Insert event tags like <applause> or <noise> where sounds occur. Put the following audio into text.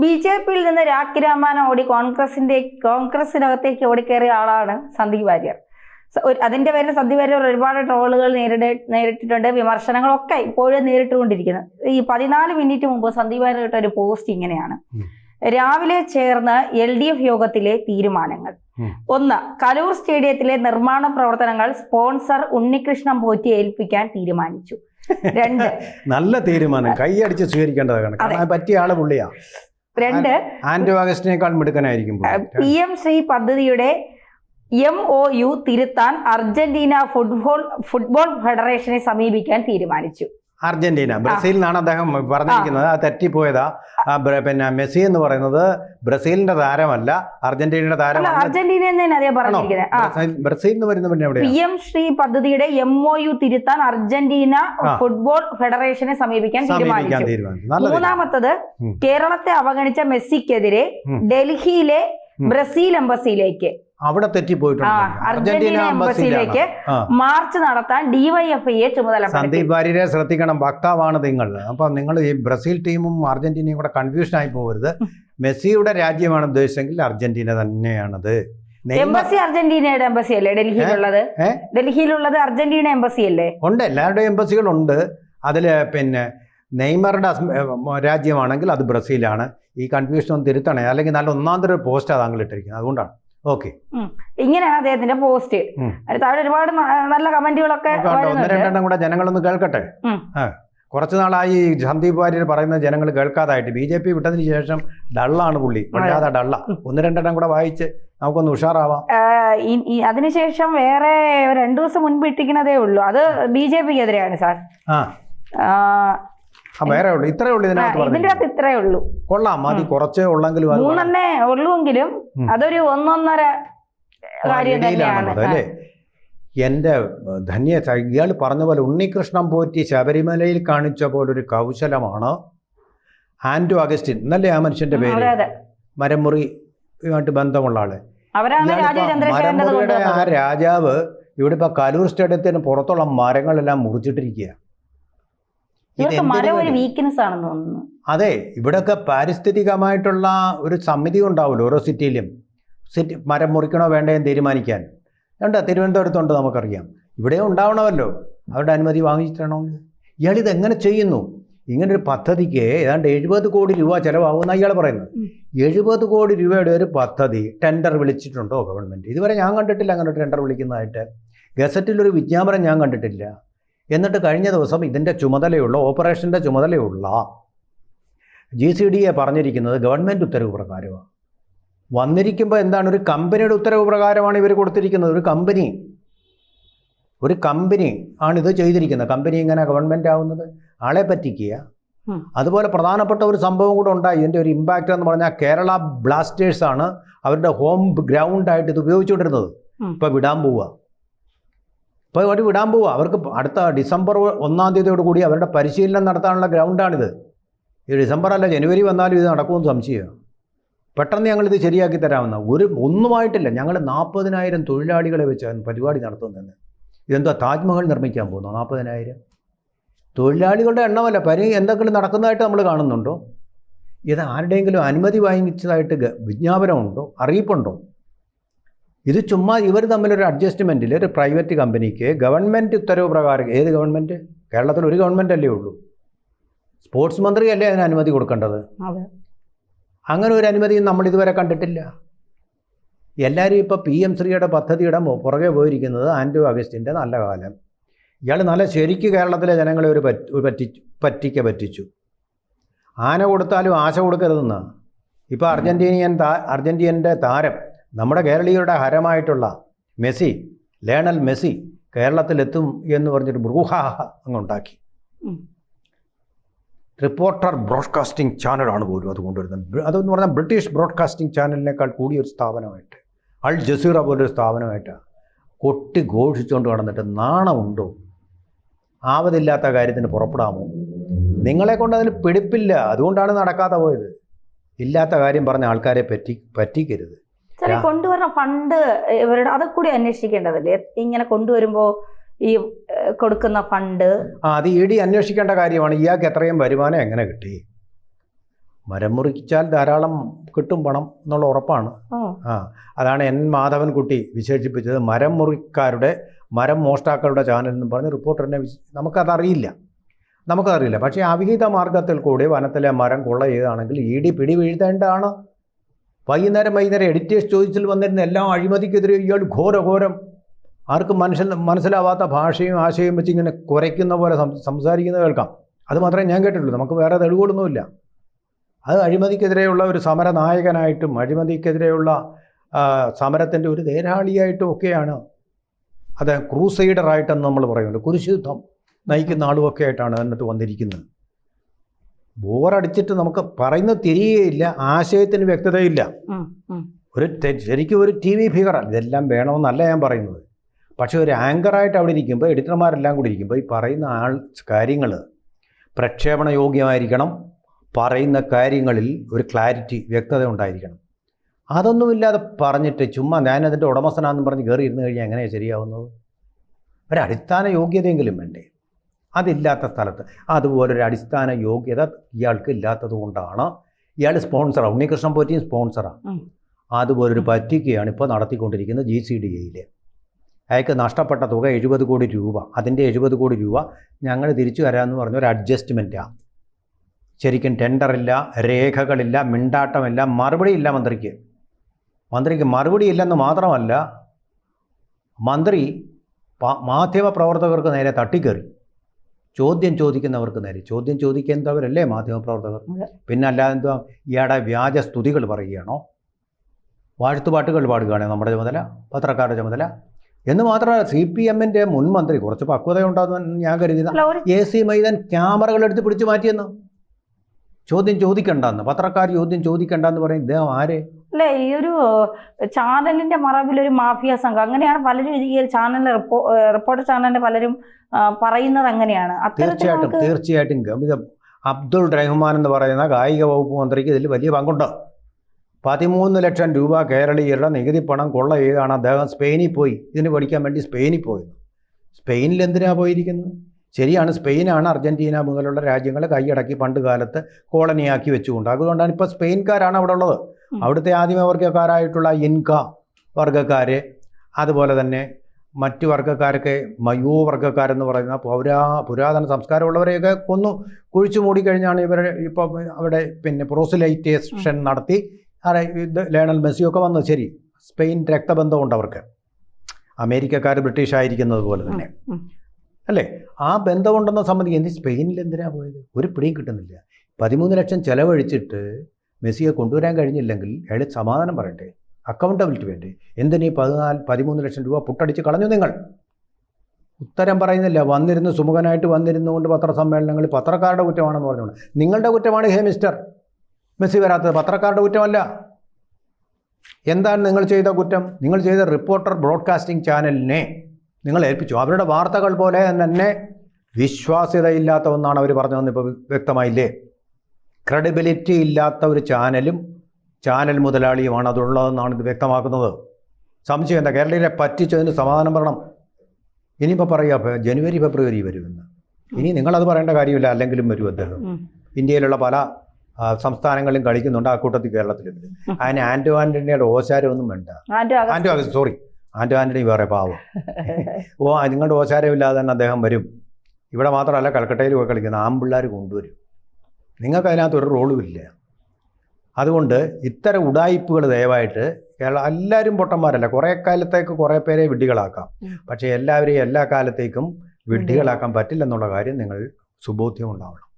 B J പിയിൽ നിന്ന് രാഖി രാമാനം ഓടി കോൺഗ്രസിന്റെ കോൺഗ്രസിനകത്തേക്ക് ഓടിക്കേറിയ ആളാണ് സന്ദീപ് വാര്യർ. അതിന്റെ പേരിൽ സന്ദീപ് വാര്യർ ഒരുപാട് ട്രോളുകൾ നേരിട നേരിട്ടിട്ടുണ്ട് വിമർശനങ്ങളൊക്കെ ഇപ്പോഴും നേരിട്ടുകൊണ്ടിരിക്കുന്നത് ഈ പതിനാല് മിനിറ്റ് മുമ്പ് സന്ദീപ് വാര്യർ ഇട്ട ഒരു പോസ്റ്റ് ഇങ്ങനെയാണ്. രാവിലെ ചേർന്ന് എൽ ഡി എഫ് യോഗത്തിലെ തീരുമാനങ്ങൾ. ഒന്ന് കലൂർ സ്റ്റേഡിയത്തിലെ നിർമ്മാണ പ്രവർത്തനങ്ങൾ സ്പോൺസർ ഉണ്ണികൃഷ്ണൻ പോറ്റി ഏൽപ്പിക്കാൻ തീരുമാനിച്ചു. <laughs> രണ്ട് നല്ല തീരുമാനം. കൈയടിച്ച് സ്വീകരിക്കേണ്ടതാണ്. പറ്റിയ ആൾ പുള്ളിയാ. രണ്ട് ആന്റോ അഗസ്റ്റിനേക്കാൾ മിടുക്കനായിരിക്കും. പി എം ശ്രീ പദ്ധതിയുടെ എം ഒ യു തിരുത്താൻ അർജന്റീന ഫുട്ബോൾ ഫുട്ബോൾ ഫെഡറേഷനെ സമീപിക്കാൻ തീരുമാനിച്ചു അർജന്റീന. ബ്രസീലിനാണ് അദ്ദേഹം പറഞ്ഞിരിക്കുന്നത്. അത് തെറ്റിപ്പോയതാ. പിന്നെ മെസ്സി എന്ന് പറയുന്നത് ബ്രസീലിന്റെ താരമല്ല അർജന്റീനയുടെ താരമാണ് അർജന്റീന ബ്രസീൽ- എന്ന് പറയുന്നത് പിന്നെ പി എം ശ്രീ പദ്ധതിയുടെ എം ഒ യു തിരുത്താൻ അർജന്റീന ഫുട്ബോൾ ഫെഡറേഷനെ സമീപിക്കാൻ തീരുമാനിച്ചു. മൂന്നാമത്തത് കേരളത്തെ അവഗണിച്ച മെസ്സിക്കെതിരെ ഡൽഹിയിലെ ബ്രസീൽ എംബസിയിലേക്ക് അവിടെ തെറ്റിപ്പോയിട്ടുണ്ട് അർജന്റീന എംബസിയിലേക്ക് മാർച്ച് നടത്താൻ ഡിവൈഎഫ്ഐയെ ചുമതല സന്ദീപ് വാര്യരെ ശ്രദ്ധിക്കണം വക്താവാണ് നിങ്ങൾ. അപ്പൊ നിങ്ങൾ ഈ ബ്രസീൽ ടീമും അർജന്റീനയും കൂടെ കൺഫ്യൂഷൻ ആയി പോകരുത്. മെസ്സിയുടെ രാജ്യമാണ് ഉദ്ദേശിച്ചെങ്കിൽ അർജന്റീന തന്നെയാണത്. എംബസി അർജന്റീനയുടെ എംബസി അല്ലേ? ഡൽഹിയിലുള്ളത്. ഡൽഹിയിലുള്ളത് അർജന്റീന എംബസി അല്ലേ? ഉണ്ട്. എല്ലാവരുടെയും എംബസികളുണ്ട് അതിൽ പിന്നെ നെയ്മറുടെ രാജ്യമാണെങ്കിൽ അത് ബ്രസീലാണ്. ഈ കൺഫ്യൂഷൻ ഒന്ന് തിരുത്തണേ. അല്ലെങ്കിൽ നല്ല ഒന്നാം തരം പോസ്റ്റാണ് താങ്കൾ ഇട്ടിരിക്കുന്നത്. അതുകൊണ്ടാണ്. ഓക്കെ. ഇങ്ങനെയാണ് അദ്ദേഹത്തിന്റെ പോസ്റ്റ്. താഴെ ഒരുപാട് നല്ല കമന്റുകളൊക്കെ രണ്ടെണ്ണം കൂടെ ജനങ്ങളൊന്ന് കേൾക്കട്ടെ? കുറച്ചു നാളായി സന്ദീപ് വാര്യർ പറയുന്ന ജനങ്ങൾ കേൾക്കാതായിട്ട്. ബി ജെ പി വിട്ടതിന് ശേഷം ഡള്ളാണ് പുള്ളി. വല്ലാതെ ഡള്ള. ഒന്ന് രണ്ടെണ്ണം കൂടെ വായിച്ച് നമുക്കൊന്ന് ഉഷാറാവാം. അതിനുശേഷം വേറെ രണ്ടു ദിവസം മുൻപ് ഇട്ടിരിക്കുന്നതേ ഉള്ളൂ. അത് ബി ജെ പിക്ക് എതിരെയാണ് സാർ വേറെ ഉള്ളു. ഇത്രേ ഉള്ളൂ ഇതിനകത്ത് ഇതിന്റെ അകത്ത് ഇത്രേ ഉള്ളൂ. കൊള്ളാം. മതി കുറച്ചേ ഉള്ളെങ്കിലും മൂന്നെണ്ണേ ഉള്ളുവെങ്കിലും അതൊരു ഒന്നൊന്നര കാര്യം തന്നെയാണ്. അല്ലേ? എന്റെ ധന്യ ഇയാൾ പറഞ്ഞ പോലെ ഉണ്ണികൃഷ്ണൻ പോറ്റി ശബരിമലയിൽ കാണിച്ച പോലൊരു കൗശലമാണ്. ആൻഡു അഗസ്റ്റിൻ എന്നല്ലേ ആ മനുഷ്യന്റെ പേര്? മരമുറിയുമായിട്ട് ബന്ധമുള്ള ആൾ. മരമുറിയുടെ ആ രാജാവ് ഇവിടെ ഇപ്പൊ കലൂർ സ്റ്റേഡിയത്തിന് പുറത്തുള്ള മരങ്ങളെല്ലാം മുറിച്ചിട്ടിരിക്കുക ഇവർക്ക് മരം ഒരു വീക്ക്നെസ് ആണെന്ന് തോന്നുന്നു. അതെ ഇവിടെയൊക്കെ പാരിസ്ഥിതികമായിട്ടുള്ള ഒരു സമിതി ഉണ്ടാവുമല്ലോ ഓരോ സിറ്റിയിലും? സിറ്റി മരം മുറിക്കണോ വേണ്ടേ എന്ന് തീരുമാനിക്കാൻ. ഉണ്ട് തിരുവനന്തപുരത്തുണ്ട് നമുക്കറിയാം. ഇവിടെ ഉണ്ടാവണമല്ലോ. അവരുടെ അനുമതി വാങ്ങിച്ചിട്ടാണോ? ഇയാൾ ഇതെങ്ങനെ ചെയ്യുന്നു? ഇങ്ങനൊരു പദ്ധതിക്ക് ഏതാണ്ട് എഴുപത് കോടി രൂപ ചിലവാകുന്ന ഇയാൾ പറയുന്നത്. എഴുപത് കോടി രൂപയുടെ ഒരു പദ്ധതി ടെൻഡർ വിളിച്ചിട്ടുണ്ടോ ഗവൺമെന്റ് ഇതുവരെ ഞാൻ കണ്ടിട്ടില്ല അങ്ങനെ ടെൻഡർ വിളിക്കുന്നതായിട്ട്. ഗസറ്റിലൊരു വിജ്ഞാപനം ഞാൻ കണ്ടിട്ടില്ല. എന്നിട്ട് കഴിഞ്ഞ ദിവസം ഇതിന്റെ ചുമതലയുള്ള ഓപ്പറേഷന്റെ ചുമതലയുള്ള ജി സി ഡി എ പറഞ്ഞിരിക്കുന്നത് ഗവൺമെന്റ് ഉത്തരവ് പ്രകാരമാണ്. വന്നിരിക്കുമ്പോൾ എന്താണ്? ഒരു കമ്പനിയുടെ ഉത്തരവ് പ്രകാരമാണ് ഇവർ കൊടുത്തിരിക്കുന്നത്. ഒരു കമ്പനി. ഒരു കമ്പനി ആണിത് ഇത് ചെയ്തിരിക്കുന്നത്. കമ്പനി ഇങ്ങനെ ഗവൺമെന്റ് ആവുന്നത്? ആളെ പറ്റിക്കുക അതുപോലെ പ്രധാനപ്പെട്ട ഒരു സംഭവം കൂടെ ഉണ്ടായി. ഇതിന്റെ ഒരു ഇമ്പാക്റ്റ് എന്ന് പറഞ്ഞാൽ കേരള ബ്ലാസ്റ്റേഴ്സാണ് അവരുടെ ഹോം ഗ്രൗണ്ടായിട്ട് ഇത് ഉപയോഗിച്ചുകൊണ്ടിരുന്നത്. ഇപ്പോൾ വിടാൻ പോവുക. ഇപ്പോൾ അവർ വിടാൻ പോവുക അവർക്ക് അടുത്ത ഡിസംബർ ഒന്നാം തീയതിയോട് കൂടി അവരുടെ പരിശീലനം നടത്താനുള്ള ഗ്രൗണ്ടാണിത്. ഈ ഡിസംബർ അല്ല ജനുവരി വന്നാലും ഇത് നടക്കുമെന്ന് സംശയമാണ് പെട്ടെന്ന് ഞങ്ങളിത് ശരിയാക്കി തരാമെന്ന. ഒരു ഒന്നുമായിട്ടില്ല. ഞങ്ങൾ നാൽപ്പതിനായിരം തൊഴിലാളികളെ വെച്ചാണ് പരിപാടി നടത്തുന്നത് ഇതെന്താ താജ്മഹൽ നിർമ്മിക്കാൻ പോകുന്നു? നാൽപ്പതിനായിരം തൊഴിലാളികളുടെ എണ്ണമല്ല. പരി എന്തെങ്കിലും നടക്കുന്നതായിട്ട് നമ്മൾ കാണുന്നുണ്ടോ? ഇത് ആരുടെയെങ്കിലും അനുമതി വാങ്ങിച്ചതായിട്ട് വിജ്ഞാപനമുണ്ടോ? അറിയിപ്പുണ്ടോ? ഇത് ചുമ്മാ ഇവർ തമ്മിലൊരു അഡ്ജസ്റ്റ്മെന്റിൽ ഒരു പ്രൈവറ്റ് കമ്പനിക്ക് ഗവൺമെന്റ് ഉത്തരവ് പ്രകാരം ഏത് ഗവൺമെന്റ് കേരളത്തിൽ ഒരു ഗവൺമെന്റ് അല്ലേ ഉള്ളൂ. സ്പോർട്സ് മന്ത്രി അല്ലേ അതിന് അനുമതി കൊടുക്കേണ്ടത്? അങ്ങനെ ഒരു അനുമതിയും നമ്മൾ ഇതുവരെ കണ്ടിട്ടില്ല. എല്ലാവരും ഇപ്പോൾ പി എം ശ്രീയുടെ പദ്ധതിയുടെ പുറകെ പോയിരിക്കുന്നത് ആൻഡ്രൂ അഗസ്റ്റിന്റെ നല്ല കാലം. ഇയാൾ നല്ല ശരിക്ക് കേരളത്തിലെ ജനങ്ങളെ ഒരു പറ്റി പറ്റിക്ക പറ്റിച്ചു. ആന കൊടുത്താലും ആശ കൊടുക്കരുതെന്ന്. ഇപ്പോൾ അർജന്റീനിയൻ താ അർജന്റീനന്റെ താരം നമ്മുടെ കേരളീയരുടെ ഹരമായിട്ടുള്ള മെസ്സി ലേണൽ മെസ്സി കേരളത്തിലെത്തും എന്ന് പറഞ്ഞൊരു ബ്രൂഹാഹ അങ്ങുണ്ടാക്കി. റിപ്പോർട്ടർ ബ്രോഡ്കാസ്റ്റിംഗ് ചാനലാണ് പോലും അത് കൊണ്ടുവരുന്നത്. അതെന്ന് പറഞ്ഞാൽ ബ്രിട്ടീഷ് ബ്രോഡ്കാസ്റ്റിംഗ് ചാനലിനേക്കാൾ കൂടിയൊരു സ്ഥാപനമായിട്ട് അൾ ജസീറ പോലൊരു സ്ഥാപനമായിട്ട് കൊട്ടി ഘോഷിച്ചുകൊണ്ട് കടന്നിട്ട് നാണമുണ്ടോ? ആവതില്ലാത്ത കാര്യത്തിന് പുറപ്പെടാമോ? നിങ്ങളെ കൊണ്ട് അതിന് പിടിപ്പില്ല. അതുകൊണ്ടാണ് നടക്കാതെ പോയത്. ഇല്ലാത്ത കാര്യം പറഞ്ഞ ആൾക്കാരെ പറ്റി പറ്റിക്കരുത്. രാ- കൊണ്ടുവരുന്ന ഫണ്ട് ഇവരുടെ അത് കൂടി അന്വേഷിക്കേണ്ടതല്ലേ? ഇങ്ങനെ കൊണ്ടുവരുമ്പോ ഈ കൊടുക്കുന്ന ഫണ്ട് അത് ഇ ഡി അന്വേഷിക്കേണ്ട കാര്യമാണ്. ഇയാൾക്ക് എത്രയും വരുമാനം എങ്ങനെ കിട്ടി? മരം മുറിച്ചാൽ ധാരാളം കിട്ടും പണം എന്നുള്ള ഉറപ്പാണ്. ആ. അതാണ് എൻ മാധവൻകുട്ടി വിശേഷിപ്പിച്ചത്. മരം മുറിക്കാരുടെ മരം മോഷ്ടാക്കളുടെ ചാനൽ എന്ന് പറഞ്ഞ് റിപ്പോർട്ടറിനെ നമുക്കതറിയില്ല. നമുക്കതറിയില്ല. പക്ഷേ അവിഹിത മാർഗത്തിൽ കൂടി വനത്തിലെ മരം കൊള്ള ചെയ്താണെങ്കിൽ ഇ ഡി പിടി വീഴ്ത്തേണ്ടതാണ് വൈകുന്നേരം വൈകുന്നേരം എഡിറ്റേഴ്സ് ചോദിച്ചിൽ വന്നിരുന്ന എല്ലാ അഴിമതിക്കെതിരെ ഇയാൾ ഘോരഘോരം. ആർക്കും മനസ്സിൽ മനസ്സിലാവാത്ത ഭാഷയും ആശയവും വെച്ച് ഇങ്ങനെ കുറയ്ക്കുന്ന പോലെ സംസാരിക്കുന്ന കേൾക്കാം. അത് മാത്രമേ ഞാൻ കേട്ടിട്ടുള്ളൂ. നമുക്ക് വേറെ തെളിവുകളൊന്നുമില്ല. അത് അഴിമതിക്കെതിരെയുള്ള ഒരു സമര നായകനായിട്ടും അഴിമതിക്കെതിരെയുള്ള സമരത്തിന്റെ ഒരു തേരാളിയായിട്ടും ഒക്കെയാണ് അത് ക്രൂസൈഡറായിട്ടെന്ന് നമ്മൾ പറയുന്നുണ്ട്. കുരിശുദ്ധം നയിക്കുന്ന ആളുമൊക്കെ ആയിട്ടാണ് അതിനകത്ത് വന്നിരിക്കുന്നത്. ബോറടിച്ചിട്ട് നമുക്ക് പറയുന്നത് തിരികെയില്ല ആശയത്തിന് വ്യക്തതയില്ല. ഒരു ശരിക്കും ഒരു ടി വി ഫിഗറാണ് ഇതെല്ലാം വേണമെന്നല്ല ഞാൻ പറയുന്നത്. പക്ഷേ ഒരു ആങ്കറായിട്ട് അവിടെ ഇരിക്കുമ്പോൾ എഡിറ്റർമാരെല്ലാം കൂടി ഇരിക്കുമ്പോൾ ഈ പറയുന്ന ആൾ കാര്യങ്ങൾ പ്രക്ഷേപണ യോഗ്യമായിരിക്കണം. പറയുന്ന കാര്യങ്ങളിൽ ഒരു ക്ലാരിറ്റി വ്യക്തത ഉണ്ടായിരിക്കണം. അതൊന്നുമില്ലാതെ പറഞ്ഞിട്ട് ചുമ്മാ ഞാനതിന്റെ ഉടമസ്ഥനാണെന്ന് പറഞ്ഞ് കയറി ഇരുന്ന് കഴിഞ്ഞാൽ എങ്ങനെയാണ് ശരിയാവുന്നത്? ഒരു അടിസ്ഥാന യോഗ്യതയെങ്കിലും വേണ്ടേ? അതില്ലാത്ത സ്ഥലത്ത്. അതുപോലൊരു അടിസ്ഥാന യോഗ്യത ഇയാൾക്ക് ഇല്ലാത്തത് കൊണ്ടാണ് ഇയാൾ സ്പോൺസറാണ് ഉണ്ണികൃഷ്ണൻ പോറ്റിയും സ്പോൺസറാണ് ഉം. പറ്റിക്കുകയാണ് ഇപ്പോൾ നടത്തിക്കൊണ്ടിരിക്കുന്നത് ജി സി ഡി എയിൽ അയാൾക്ക് നഷ്ടപ്പെട്ട തുക എഴുപത് കോടി രൂപ. അതിന്റെ എഴുപത് കോടി രൂപ ഞങ്ങൾ തിരിച്ചു തരാമെന്ന് പറഞ്ഞ ഒരു അഡ്ജസ്റ്റ്മെന്റാണ് ശരിക്കും ടെൻഡറില്ല രേഖകളില്ല മിണ്ടാട്ടമില്ല മറുപടിയില്ല മന്ത്രിക്ക്. മന്ത്രിക്ക് മറുപടി ഇല്ലെന്ന് മാത്രമല്ല മന്ത്രി മാധ്യമപ്രവർത്തകർക്ക് മാധ്യമ പ്രവർത്തകർക്ക് നേരെ തട്ടിക്കറി. ചോദ്യം ചോദിക്കുന്നവർക്ക് നേരെ. ചോദ്യം ചോദിക്കുന്നവരല്ലേ മാധ്യമപ്രവർത്തകർ? പിന്നെ അല്ലാതെ എന്തുവാ? ഇയാടെ വ്യാജ സ്തുതികൾ പറയുകയാണോ? വാഴ്ത്തുപാട്ടുകൾ പാടുകയാണോ നമ്മുടെ ചുമതല? പത്രക്കാരുടെ ചുമതല? എന്ന് മാത്രമല്ല സി പി എമ്മിന്റെ മുൻ മന്ത്രി കുറച്ച് പക്വതയുണ്ടാകുമെന്ന് ഞാൻ കരുതുന്ന. എ സി മൈതൻ ക്യാമറകൾ എടുത്ത് പിടിച്ച് മാറ്റിയെന്ന്. ചോദ്യം ചോദിക്കണ്ടെന്ന്. പത്രക്കാർ ചോദ്യം ചോദിക്കണ്ടെന്ന് പറയും. ഇദ്ദേഹം ആരെ? അല്ലേ? ഈ ഒരു ചാനലിന്റെ മറവിൽ ഒരു മാഫിയ സംഘം. അങ്ങനെയാണ് പലരും ഈ ഒരു ചാനൽ റിപ്പോർട്ടർ ചാനലിന്റെ പലരും പറയുന്നത് അങ്ങനെയാണ്. തീർച്ചയായിട്ടും തീർച്ചയായിട്ടും. ഗമിതം അബ്ദുൾ റഹ്മാൻ എന്ന് പറയുന്ന കായിക വകുപ്പ് മന്ത്രിക്ക് ഇതിൽ വലിയ പങ്കുണ്ട്. പതിമൂന്ന് ലക്ഷം രൂപ കേരളീയരുടെ നികുതി പണം കൊള്ള ചെയ്താണ് അദ്ദേഹം സ്പെയിനിൽ പോയി. ഇതിന് പഠിക്കാൻ വേണ്ടി സ്പെയിനിൽ പോയത് സ്പെയിനിൽ എന്തിനാണ് പോയിരിക്കുന്നത്? ശരിയാണ് സ്പെയിനാണ് അർജന്റീന മുതലുള്ള രാജ്യങ്ങൾ കൈയടക്കി പണ്ട് കാലത്ത് കോളനിയാക്കി വെച്ചുകൊണ്ട്. അതുകൊണ്ടാണ് ഇപ്പോൾ സ്പെയിൻകാരാണ് അവിടെ ഉള്ളത്. അവിടുത്തെ ആദിമവർഗക്കാരായിട്ടുള്ള ഇൻക വർഗക്കാർ അതുപോലെ തന്നെ മറ്റു വർഗക്കാരൊക്കെ മയോ വർഗക്കാരെന്ന് പറയുന്ന പൗരാ പുരാതന സംസ്കാരമുള്ളവരെയൊക്കെ കൊന്നു കുഴിച്ചു മൂടിക്കഴിഞ്ഞാണ് ഇവർ ഇപ്പോൾ അവിടെ പിന്നെ പ്രോസിലൈറ്റേഷൻ നടത്തി. ഇത് ലേണൽ മെസ്സിയൊക്കെ വന്നു. ശരി സ്പെയിൻ രക്തബന്ധമുണ്ട് അവർക്ക് അമേരിക്കക്കാർ ബ്രിട്ടീഷ് ആയിരിക്കുന്നത് പോലെ തന്നെ അല്ലേ? ആ ബന്ധമുണ്ടെന്ന സംബന്ധിച്ച് എന്ത് സ്പെയിനിൽ എന്തിനാണ് പോയത്? ഒരു പിടിയും കിട്ടുന്നില്ല. പതിമൂന്ന് ലക്ഷം ചെലവഴിച്ചിട്ട് മെസ്സിയെ കൊണ്ടുവരാൻ കഴിഞ്ഞില്ലെങ്കിൽ അയാൾ സമാധാനം പറയട്ടെ അക്കൗണ്ടബിലിറ്റി വേണ്ടേ? എന്തിനീ പതിനാല് പതിമൂന്ന് ലക്ഷം രൂപ പുട്ടടിച്ച് കളഞ്ഞു നിങ്ങൾ? ഉത്തരം പറയുന്നില്ല. വന്നിരുന്ന് സുമുഖനായിട്ട് വന്നിരുന്നുകൊണ്ട് പത്രസമ്മേളനങ്ങളിൽ പത്രക്കാരുടെ കുറ്റമാണെന്ന് പറഞ്ഞുകൊണ്ട്. നിങ്ങളുടെ കുറ്റമാണ് ഹേ മിസ്റ്റർ. മെസ്സി വരാത്തത് പത്രക്കാരുടെ കുറ്റമല്ല. എന്താണ് നിങ്ങൾ ചെയ്ത കുറ്റം? നിങ്ങൾ ചെയ്ത റിപ്പോർട്ടർ ബ്രോഡ്കാസ്റ്റിംഗ് ചാനലിനെ നിങ്ങൾ ഏൽപ്പിച്ചു. അവരുടെ വാർത്തകൾ പോലെ തന്നെ വിശ്വാസ്യതയില്ലാത്ത ഒന്നാണ് അവർ പറഞ്ഞതെന്ന് ഇപ്പോൾ വ്യക്തമായില്ലേ? ക്രെഡിബിലിറ്റി ഇല്ലാത്ത ഒരു ചാനലും ചാനൽ മുതലാളിയുമാണ് അതുള്ളതെന്നാണ് ഇത് വ്യക്തമാക്കുന്നത്. സംശയം എന്താ? കേരളീയരെ പറ്റിച്ചതിന് സമാധാനം പറയണം. ഇനിയിപ്പോൾ പറയുക ജനുവരി ഫെബ്രുവരി വരുമെന്ന്. ഇനി നിങ്ങളത് പറയേണ്ട കാര്യമില്ല അല്ലെങ്കിലും വരും അദ്ദേഹം. ഇന്ത്യയിലുള്ള പല സംസ്ഥാനങ്ങളിലും കളിക്കുന്നുണ്ട് ആ കൂട്ടത്തിൽ കേരളത്തിലും. അതിന് ആന്റോ ആന്റണിയുടെ ഓശാരമൊന്നും വേണ്ട. ആന്റോ അഗസ്റ്റ് സോറി ആന്റോ ആന്റണി വേറെ പാവം. <laughs> ഓ നിങ്ങളുടെ ഓശാരമില്ലാതെ തന്നെ അദ്ദേഹം വരും. ഇവിടെ മാത്രമല്ല കൽക്കട്ടയിൽ പോയി കളിക്കുന്ന ആമ്പിള്ളേർ കൊണ്ടുവരും. നിങ്ങൾക്ക് അതിനകത്ത് ഒരു റോളും ഇല്ല. അതുകൊണ്ട് ഇത്തരം ഉടായിപ്പുകൾ ദയവായിട്ട് കേരള എല്ലാവരും പൊട്ടന്മാരല്ല. കുറേ കാലത്തേക്ക് കുറേ പേരെ വിഡ്ഢികളാക്കാം. പക്ഷേ എല്ലാവരെയും എല്ലാ കാലത്തേക്കും വിഡ്ഢികളാക്കാൻ പറ്റില്ലെന്നുള്ള കാര്യം നിങ്ങൾ സുബോധ്യം ഉണ്ടാവണം.